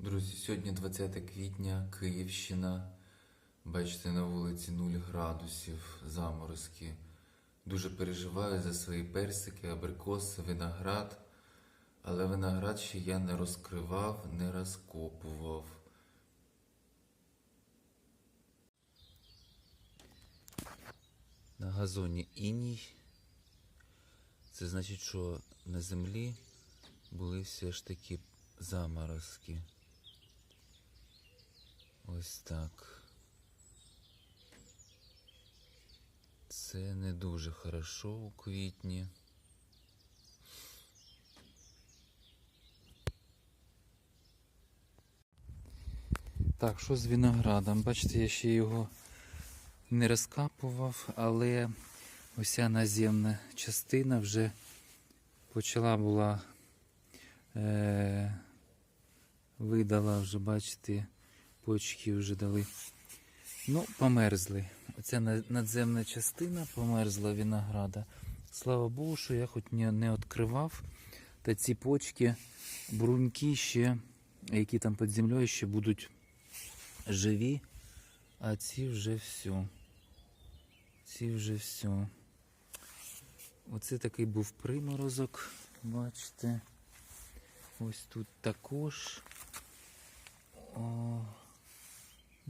Друзі, сьогодні 20 квітня, Київщина. Бачите, на вулиці 0 градусів, заморозки. Дуже переживаю за свої персики, абрикоси, виноград. Але виноград ще я не розкривав, не розкопував. На газоні іній. Це значить, що на землі були все ж таки заморозки. Ось так. Це не дуже хорошо у квітні. Так, що з виноградом? Бачите, я ще його не розкапував, але ося наземна частина вже почала була е, видала вже, бачите, почки вже дали. Ну, померзли. Оця надземна частина померзла винограда. Слава Богу, що я хоч не, відкривав. Та ці почки, бруньки ще, які там під землею ще будуть живі, а ці вже все. Ці вже все. Оце такий був приморозок, бачите. Ось тут також. О,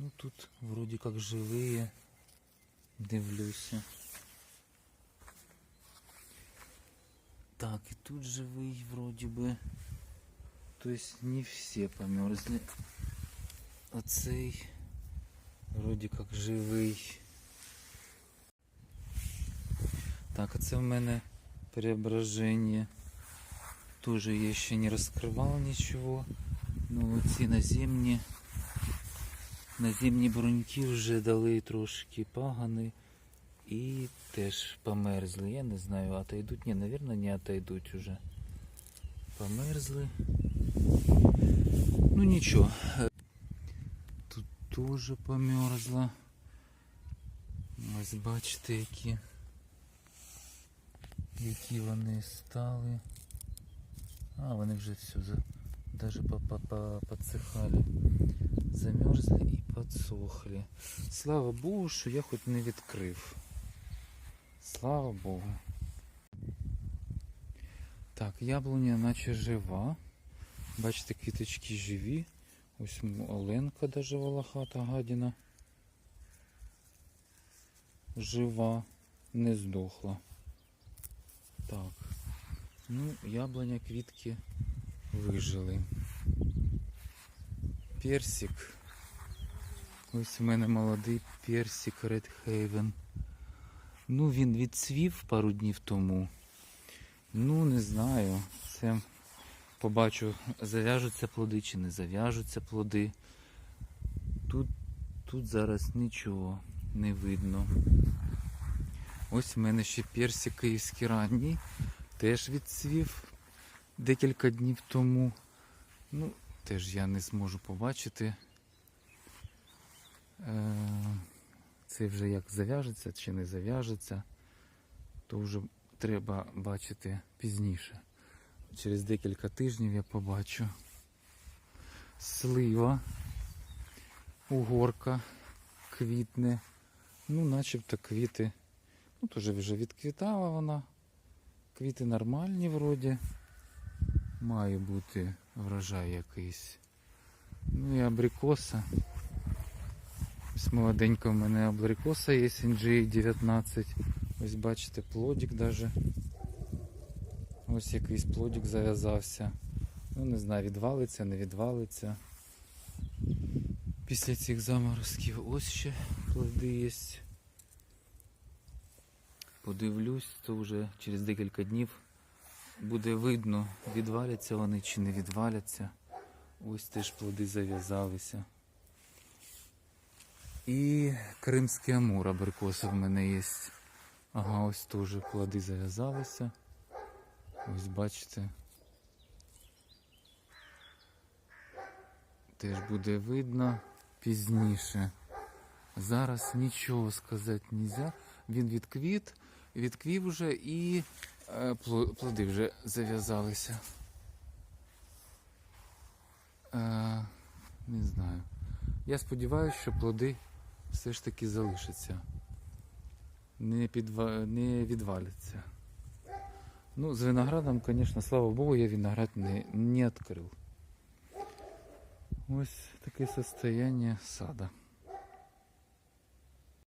ну тут вроді як живі. Дивлюся. Так, і тут живий вроді би. Тобто не всі померзли. Оцей вроді як живий. Так, а це в мене преображення. Тоже я ще не розкривав нічого. Ну оці наземні. Наземні бруньки вже дали трошки пагани і теж померзли. Я не знаю, отойдуть. Ні, напевно, не отойдуть уже. Померзли. Ну нічого. Тут теж померзло. Ось бачите, які, які вони стали. А, вони вже все, по- подсихали. Замерзли і подсохли. Слава Богу, що я хоч не відкрив. Слава Богу. Так, яблуня наче жива. Бачите, квіточки живі. Ось Оленка даже волохата гадіна. Жива, не здохла. Так. Ну, яблуня, квітки вижили. Персик. Ось у мене молодий персик Red Haven. Ну, він відцвів пару днів тому. Ну, не знаю. Це побачу, зав'яжуться плоди чи не зав'яжуться плоди. Тут, тут зараз нічого не видно. Ось у мене ще персик київський ранній. Теж відцвів декілька днів тому. Ну, теж я не зможу побачити. Е, Це вже як зав'яжеться чи не зав'яжеться, то вже треба бачити пізніше. Через декілька тижнів я побачу. Слива, угорка, квітне. Ну, начебто квіти. Ну, теж вже відквітала вона. Квіти нормальні вроді. Має бути врожай якийсь. Ну і абрикоса. Ось молоденька в мене абрикоса є NG19. Ось бачите, плодик даже. Ось якийсь плодик зав'язався. Ну не знаю, відвалиться, не відвалиться. Після цих заморозків ось ще плоди є. Подивлюсь, то вже через декілька днів буде видно, відваляться вони чи не відваляться. Ось теж плоди зав'язалися. І кримський амур абрикоса в мене є. Ага, ось теж плоди зав'язалися. Ось бачите. Теж буде видно пізніше. Зараз нічого сказати не можна. Він відквіт, відквів уже і плоди вже зав'язалися. Е, Не знаю. Я сподіваюся, що плоди все ж таки залишаться. Не, підва... не відваляться. Ну, з виноградом, звісно, слава Богу, я виноград не, не відкрив. Ось таке состояние сада.